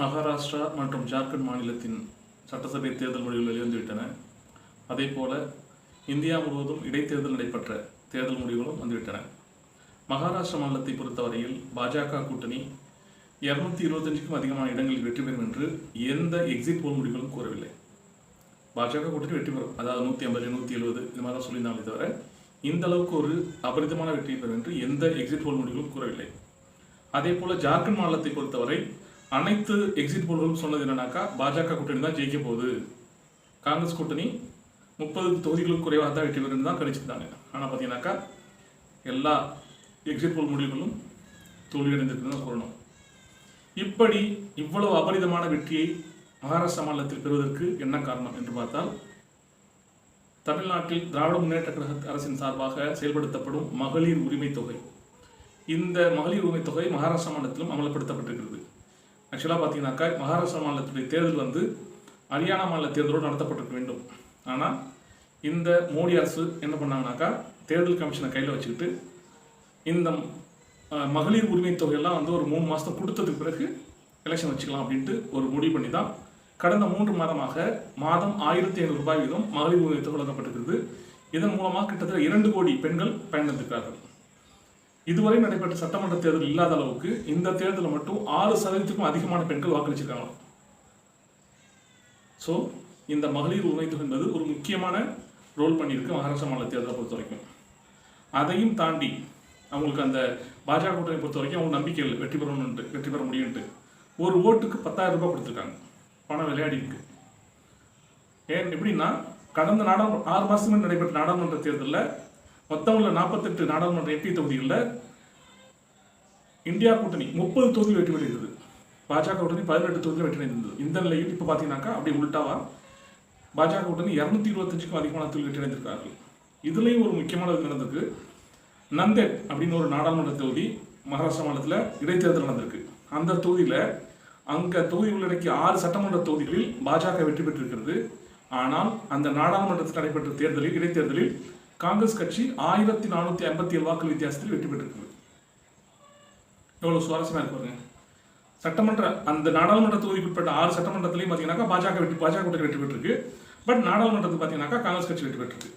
மகாராஷ்டிரா மற்றும் ஜார்க்கண்ட் மாநிலத்தின் சட்டசபை தேர்தல் முடிவுகள் வெளிவந்துவிட்டன அதே போல இந்தியா முழுவதும் இடைத்தேர்தல் நடைபெற்ற தேர்தல் முடிவுகளும் வந்துவிட்டன. மகாராஷ்டிரா மாநிலத்தை பொறுத்தவரையில் பாஜக கூட்டணி இருநூத்தி இருபத்தஞ்சுக்கும் அதிகமான இடங்களில் வெற்றி பெறும் என்று எந்த எக்ஸிட் போல் முடிவுகளும் கூறவில்லை. பாஜக கூட்டணி வெற்றி பெறும். அதாவது நூற்றி ஐம்பது நூற்றி எழுபது இது மாதிரி தான் சொல்லியிருந்தாங்களே தவிர இந்த அளவுக்கு ஒரு அபரிதமான வெற்றி பெறும் என்று எந்த எக்ஸிட் போல் முடிவுகளும் கூறவில்லை. அதே போல ஜார்க்கண்ட் மாநிலத்தை பொறுத்தவரை அனைத்து எக்ஸிட் போல்களும் சொன்னது என்னன்னாக்கா பாஜக கூட்டணி தான் ஜெயிக்க போகுது. காங்கிரஸ் கூட்டணி முப்பது தொகுதிகளுக்கு குறைவாக தான் வெற்றி பெறும் தான் கணிச்சிருந்தாங்க. ஆனால் பார்த்தீங்கன்னாக்கா எல்லா எக்ஸிட் போல் முடிவுகளும் தோல்வியடைந்திருக்குன்னு தான் சொல்லணும். இப்படி இவ்வளவு அபரிதமான வெற்றியை மகாராஷ்டிரா மாநிலத்தில் பெறுவதற்கு என்ன காரணம் என்று பார்த்தால் தமிழ்நாட்டில் திராவிட முன்னேற்ற கழக அரசின் சார்பாக செயல்படுத்தப்படும் மகளிர் உரிமை தொகை. இந்த மகளிர் உரிமை தொகை மகாராஷ்டிரா மாநிலத்திலும் அமல்படுத்தப்பட்டிருக்கிறது. ஆக்சுவலாக பார்த்தீங்கன்னாக்கா மகாராஷ்டிரா மாநிலத்துடைய தேர்தல் வந்து ஹரியானா மாநில தேர்தலோடு நடத்தப்பட்டிருக்க வேண்டும். ஆனால் இந்த மோடி அரசு என்ன பண்ணாங்கனாக்கா தேர்தல் கமிஷனை கையில் வச்சுக்கிட்டு இந்த மகளிர் உரிமை தொகையெல்லாம் வந்து ஒரு மூணு மாதம் கொடுத்ததுக்கு பிறகு எலெக்ஷன் வச்சுக்கலாம் அப்படின்ட்டு ஒரு முடிவு பண்ணி தான் கடந்த மூன்று மாதமாக மாதம் ஆயிரத்தி ஐநூறு ரூபாய் வீதம் மகளிர் உரிமை தொகை வழங்கப்பட்டிருக்கிறது. இதன் மூலமாக கிட்டத்தட்ட இரண்டு கோடி பெண்கள் பயனடைந்திருக்கிறார்கள். இதுவரை நடைபெற்ற சட்டமன்ற தேர்தல் இல்லாத அளவுக்கு இந்த தேர்தலில் மட்டும் ஆறு சதவீதத்துக்கும் அதிகமான பெண்கள் வாக்களிச்சிருக்காங்க. ஸோ இந்த மகளிர் உரிமை என்பது ஒரு முக்கியமான ரோல் பண்ணியிருக்கு மகாராஷ்டிரா மாநில தேர்தலை பொறுத்த வரைக்கும். அதையும் தாண்டி அவங்களுக்கு அந்த பாஜக கூட்டணி பொறுத்த வரைக்கும் அவங்க நம்பிக்கை இல்லை. வெற்றி பெறணும்ட்டு வெற்றி பெற முடியும்ட்டு ஒரு ஓட்டுக்கு பத்தாயிரம் ரூபாய் கொடுத்துருக்காங்க. பணம் விளையாடி இருக்கு. ஏன் எப்படின்னா கடந்த நாடாளுமன்ற ஆறு மாதத்துக்கு நடைபெற்ற நாடாளுமன்ற தேர்தலில் மொத்தம் உள்ள நாற்பத்தெட்டு நாடாளுமன்ற எம்பி தொகுதிகளில் இந்தியா கூட்டணி முப்பது தொகுதியில் வெற்றி பெற்றிருந்தது. பாஜக கூட்டணி பதினெட்டு தொகுதியில் வெற்றி அடைந்தது இந்த நிலையில் இப்போ பார்த்தீங்கன்னாக்கா அப்படி உள்டாவா பாஜக கூட்டணி இரநூத்தி இருபத்தஞ்சுக்கும் அதிகமான தொகுதியில் வெற்றி அடைந்திருக்கார்கள் இதுலேயும் ஒரு முக்கியமான நடந்திருக்கு. நந்தேட் அப்படின்னு ஒரு நாடாளுமன்ற தொகுதி மகாராஷ்டிரா மாநிலத்தில் இடைத்தேர்தல் நடந்திருக்கு. அந்த தொகுதியில் அங்கே தொகுதி உள்ளடக்கிய ஆறு சட்டமன்ற தொகுதிகளில் பாஜக வெற்றி பெற்றிருக்கிறது. ஆனால் அந்த நாடாளுமன்றத்தில் நடைபெற்ற தேர்தலில் இடைத்தேர்தலில் காங்கிரஸ் கட்சி ஆயிரத்தி நானூற்றி ஐம்பத்தி ஏழு வாக்கு வித்தியாசத்தில் வெற்றி பெற்றிருக்கிறது எவ்வளோ சுவாரஸ்யமாக இருக்கு பாருங்க. சட்டமன்ற அந்த நாடாளுமன்ற தொகுதிக்குட்பட்ட ஆறு சட்டமன்றத்திலையும் பார்த்தீங்கன்னாக்கா பாஜக வெற்றி பாஜக கூட்டணி வெற்றி பெற்றிருக்கு. பட் நாடாளுமன்றத்தில் பார்த்தீங்கன்னாக்கா காங்கிரஸ் கட்சி வெற்றி பெற்றிருக்கு.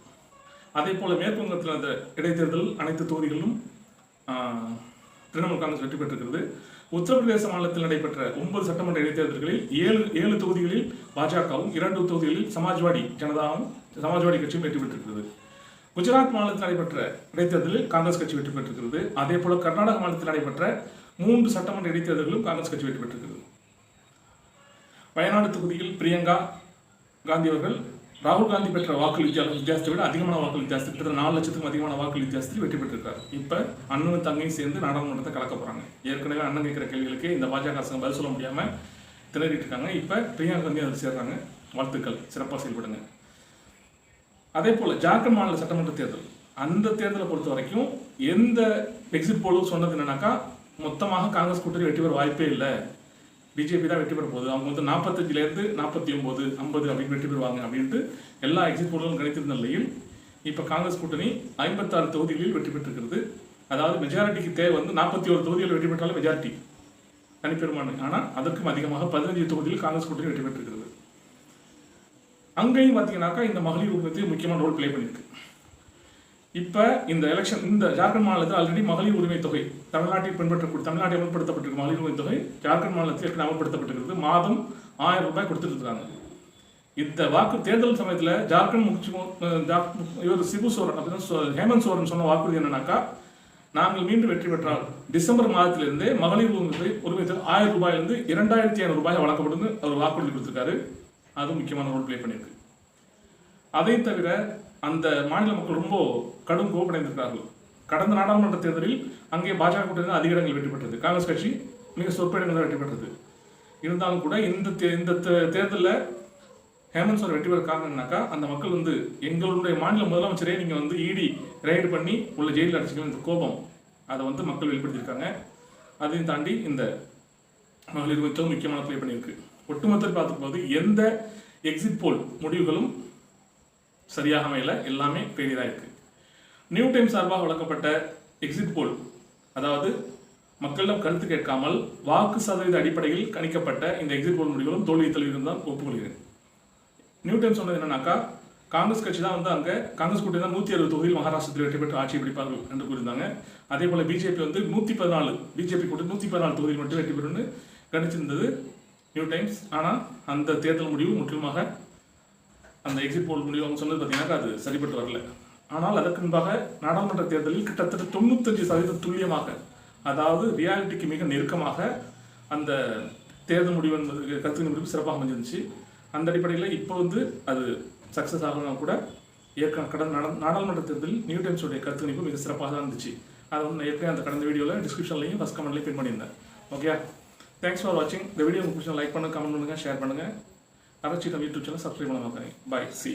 அதே போல் மேற்கு வங்கத்தில் அந்த இடைத்தேர்தல் அனைத்து தொகுதிகளிலும் திரிணாமுல் காங்கிரஸ் வெற்றி பெற்றிருக்கிறது. உத்தரப்பிரதேச மாநிலத்தில் நடைபெற்ற ஒன்பது சட்டமன்ற இடைத்தேர்தல்களில் ஏழு ஏழு தொகுதிகளில் பாஜகவும் இரண்டு தொகுதிகளில் சமாஜ்வாடி ஜனதாவும் சமாஜ்வாடி கட்சியும் வெற்றி பெற்றிருக்கிறது. குஜராத் மாநிலத்தில் நடைபெற்ற இடைத்தேர்தலில் காங்கிரஸ் கட்சி வெற்றி பெற்றிருக்கிறது. அதே போல கர்நாடக மாநிலத்தில் நடைபெற்ற மூன்று சட்டமன்ற இடைத்தேர்தல்களும் காங்கிரஸ் கட்சி வெற்றி பெற்றிருக்கிறது. வயநாடு தொகுதியில் பிரியங்கா காந்தி அவர்கள் ராகுல் காந்தி பெற்ற வாக்கு வித்தியாச வித்தியாசத்தை விட அதிகமான வாக்கு வித்தியாசத்தில் கிட்டத்தட்ட நாலு லட்சத்துக்கும் அதிகமான வாக்கு வித்தியாசத்தில் வெற்றி பெற்றிருக்காரு. இப்போ அண்ணனும் தங்கையும் சேர்ந்து நாடாளுமன்றத்தை கலக்க போகிறாங்க ஏற்கனவே அண்ணன் கேட்குற கேள்விகளுக்கு இந்த பாஜக அரசு பதில் சொல்ல முடியாமல் திணறிட்டு இருக்காங்க. இப்போ பிரியங்கா காந்தி அதில் சேர்றாங்க. வாழ்த்துக்கள். சிறப்பாக செயல்படுங்க. அதே போல் ஜார்க்கண்ட் மாநில சட்டமன்ற தேர்தல். அந்த தேர்தலை பொறுத்த வரைக்கும் எந்த எக்ஸிட் போலும் சொன்னது என்னன்னாக்கா மொத்தமாக காங்கிரஸ் கூட்டணி வெற்றி பெற வாய்ப்பே இல்லை. பிஜேபி தான் வெற்றி பெற போகுது. அவங்க வந்து நாற்பத்தஞ்சிலேருந்து நாற்பத்தி ஒம்பது ஐம்பது அப்படின்னு வெற்றி பெறுவாங்க அப்படின்ட்டு எல்லா எக்ஸிட் போலும் கணித்திருந்த நிலையில் இப்போ காங்கிரஸ் கூட்டணி ஐம்பத்தாறு தொகுதிகளில் வெற்றி பெற்றிருக்கிறது. அதாவது மெஜாரிட்டிக்கு தேவை வந்து நாற்பத்தி ஒரு தொகுதியில் வெற்றி பெற்றாலும் மெஜாரிட்டி தனிப்பெருமானு. ஆனால் அதற்கும் அதிகமாக பதினஞ்சு தொகுதியில் காங்கிரஸ் கூட்டணி வெற்றி பெற்றிருக்கிறது. அங்கேயும் பார்த்தீங்கன்னாக்கா இந்த மகளிர் உரிமை முக்கியமான ரோல் ப்ளே பண்ணியிருக்கு இப்போ இந்த எலெக்ஷன் இந்த ஜார்க்கண்ட் மாநிலத்தில் ஆல்ரெடி மகளிர் உரிமை தொகை தமிழ்நாட்டில் பின்பற்றக்கூடிய தமிழ்நாட்டில் அமல்படுத்தப்பட்டிருக்க மகளிர் உரிமை தொகை ஜார்க்கண்ட் மாநிலத்தில் ஏற்கனவே அமல்படுத்தப்பட்டிருக்கிறது மாதம் ஆயிரம் ரூபாய் கொடுத்துட்டு இருக்காங்க இந்த வாக்கு தேர்தல் சமயத்தில் ஜார்க்கண்ட் முக்கிய இவர் சிபு சோரன் அப்படின்னு ஹேமந்த் சோரன் சொன்ன வாக்குறுதி என்னன்னாக்கா நாங்கள் மீண்டும் வெற்றி பெற்றால் டிசம்பர் மாதத்திலிருந்தே மகளிர் உரிமை உரிமை ஆயிரம் ரூபாயிலிருந்து இரண்டாயிரத்தி ஐநூறு ரூபாய் வழங்கப்படும்னு அவர் வாக்குறுதி கொடுத்திருக்காரு. அதுவும் முக்கியமான ரோல் ப்ளே பண்ணியிருக்கு. அதை தவிர அந்த மாநில மக்கள் ரொம்ப கடும் கோபடைந்திருக்கிறார்கள் கடந்த நாடாளுமன்ற தேர்தலில் அங்கே பாஜக கூட்டணி அதிக இடங்கள் வெற்றி பெற்றது. காங்கிரஸ் கட்சி மிக சொற்ப இடங்கள் வெற்றி பெற்றது. இருந்தாலும் கூட இந்த தே- இந்த தே- தேர்தலில் ஹேமந்த் சோர் வெற்றி பெற காரணம் என்னன்னாக்கா அந்த மக்கள் வந்து எங்களுடைய மாநில முதலமைச்சரே நீங்கள் வந்து இடி ரைடு பண்ணி உள்ள ஜெயிலில் அடைச்சிக்கணும் இந்த கோபம். அதை வந்து மக்கள் வெளிப்படுத்தியிருக்காங்க. அதையும் தாண்டி இந்த மகளிர் மிகவும் முக்கியமான ப்ளே பண்ணியிருக்கு. ஒட்டுமொத்தத்தில் பார்த்துக்கும்போது எந்த எக்ஸிட் போல் முடிவுகளும் சரியாக அமையல எல்லாமே பெரியதாக இருக்கு நியூ டைம் சார்பாக வழங்கப்பட்ட எக்ஸிட் போல் அதாவது மக்களிடம் கருத்து கேட்காமல் வாக்கு சதவீத அடிப்படையில் கணிக்கப்பட்ட இந்த எக்ஸிட் போல் முடிவுகளும் தோல்வி தழுவியும் தான் ஒப்புக்கொள்கிறேன். நியூ டைம் சொன்னது என்னன்னாக்கா காங்கிரஸ் கட்சி தான் வந்து அங்கே காங்கிரஸ் கூட்டணி தான் நூற்றி அறுபது தொகுதியில் மகாராஷ்டிரத்தில் வெற்றி பெற்று ஆட்சி பிடிப்பார்கள் என்று கூறியிருந்தாங்க. அதே போல பிஜேபி வந்து நூற்றி பதினாலு பிஜேபி கூட்டணி நூற்றி பதினாலு தொகுதியில் மட்டும் வெற்றி பெறும்னு கணிச்சிருந்தது நியூ டைம்ஸ் ஆனால் அந்த தேர்தல் முடிவு முற்றிலுமாக அந்த எக்ஸிட் போல் முடிவு அவங்க சொன்னது பார்த்தீங்கன்னா அது சரிபட்டு வரல. ஆனால் அதற்கு முன்பாக நாடாளுமன்ற தேர்தலில் கிட்டத்தட்ட தொண்ணூத்தஞ்சு சதவீதம் துல்லியமாக அதாவது ரியாலிட்டிக்கு மிக நெருக்கமாக அந்த தேர்தல் முடிவு என்பது கருத்து முடிவு சிறப்பாக அமைஞ்சிருந்துச்சு. அந்த அடிப்படையில் இப்போ வந்து அது சக்ஸஸ் ஆகணும் கூட ஏற்கனவே கடந்த நாடாளுமன்ற தேர்தலில் நியூ டைம்ஸோடைய கருத்து கணிப்பு மிக சிறப்பாக தான் இருந்துச்சு. அதை வந்து ஏற்கனவே அந்த கடந்த வீடியோவில் டிஸ்கிரிப்ஷன்லையும் ஃபஸ்ட் கமெண்ட்லையும் பின் பண்ணியிருந்தேன். ஓகே தேங்க்ஸ் ஃபார் வாட்சிங் இந்த வீடியோ உங்களுக்கு லைக் பண்ணுங்கள் கமெண்ட் பண்ணுங்கள் ஷேர் பண்ணுங்கள் அரட்சி நம்ம யூடியூப் சேனல் சப்ஸ்கிரைப் பண்ண பார்க்குறேன் பாய் சி